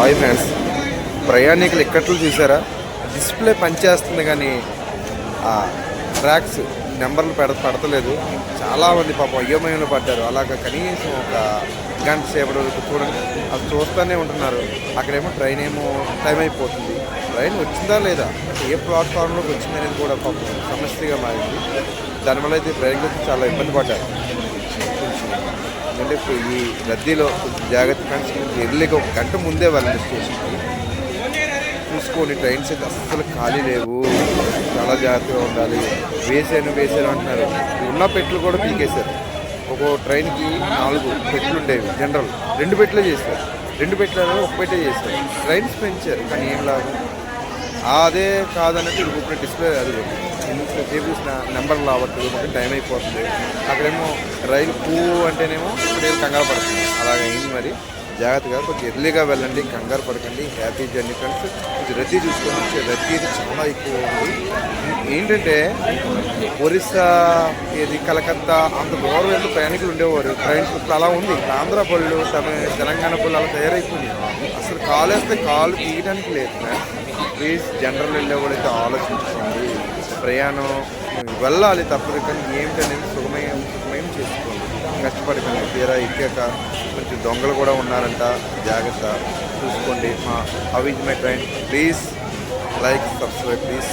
Hi friends. ప్రయాణికులు ఇక్కట్లు చూసారా? Display పనిచేస్తుంది కానీ ఆ ట్రాక్స్ నెంబర్లు పెడ పడతలేదు. చాలామంది పాపం అయోమయంలో పడ్డారు. అలాగ కనీసం ఒక గంట సేపటి వరకు చూడండి. అది చూస్తూనే ఉంటున్నారు. అక్కడేమో ట్రైన్ ఏమో టైం అయిపోతుంది. ట్రైన్ వచ్చిందా లేదా? ఏ ప్లాట్ఫామ్లోకి వచ్చిందనేది కూడా పాపం సమస్యగా మారింది. దానివల్ల అయితే ప్రయాణికులు చాలా ఇబ్బంది పడ్డారు. ఎందుకంటే ఇప్పుడు ఈ రద్దీలో జాగ్రత్త ఫ్రెండ్స్ ఎర్లీగా ఒక గంట ముందే వెళ్ళండి స్టేషన్కి చూసుకొని ట్రైన్స్ అయితే అస్సలు ఖాళీ లేవు. చాలా జాగ్రత్తగా ఉండాలి. వేసాను వేసాను అంటున్నారు. ఉన్న పెట్లు కూడా పీకేశారు. ఒక ట్రైన్కి నాలుగు పెట్లు ఉండేవి జనరల్. రెండు పెట్లే చేస్తారు రెండు పెట్టలలో ఒక పెట్టే చేస్తారు ట్రైన్స్ పెంచారు. కానీ ఏం లాభం? అదే కాదన్నట్టు ఇప్పుడు డిస్ప్లే అది టేబుల్స్ నెంబర్ రావట్లేదు మాకు టైం అయిపోతుంది. అక్కడేమో రైలు పూ అంటేనేమో ఇప్పుడు కంగారు పడుతుంది అలాగే అయింది మరి? జాగ్రత్తగా కొంచెం ఎర్లీగా వెళ్ళండి కంగారు పడకండి హ్యాపీ జర్నీ ఫ్రెండ్స్. కొంచెం రద్దీ చూసుకొని వచ్చే రద్దీ అయితే చాలా ఎక్కువ ఉంది. ఏంటంటే ఒరిస్సా ఏది కలకత్తా అంత దూరం వెళ్ళి ప్రయాణికులు ఉండేవారు. ట్రైన్స్ ఇప్పుడు అలా ఉంది. ఆంధ్ర పళ్ళు తమిళ తెలంగాణ పళ్ళు అలా తయారైపోయింది అసలు కాలు వేస్తే కాలు తీయడానికి లేదు ప్లీజ్ జనరల్ వెళ్ళే అయితే ఆలోచించుకోండి ప్రయాణం వెళ్ళాలి తప్పదు కానీ ఏమిటనేది సుఖమయం సుఖమయం చేసుకోండి. కష్టపడకండి. తీరా ఎక్కాక కొంచెం దొంగలు కూడా ఉన్నారంట. జాగ్రత్త చూసుకోండి. మా how my train please like subscribe please.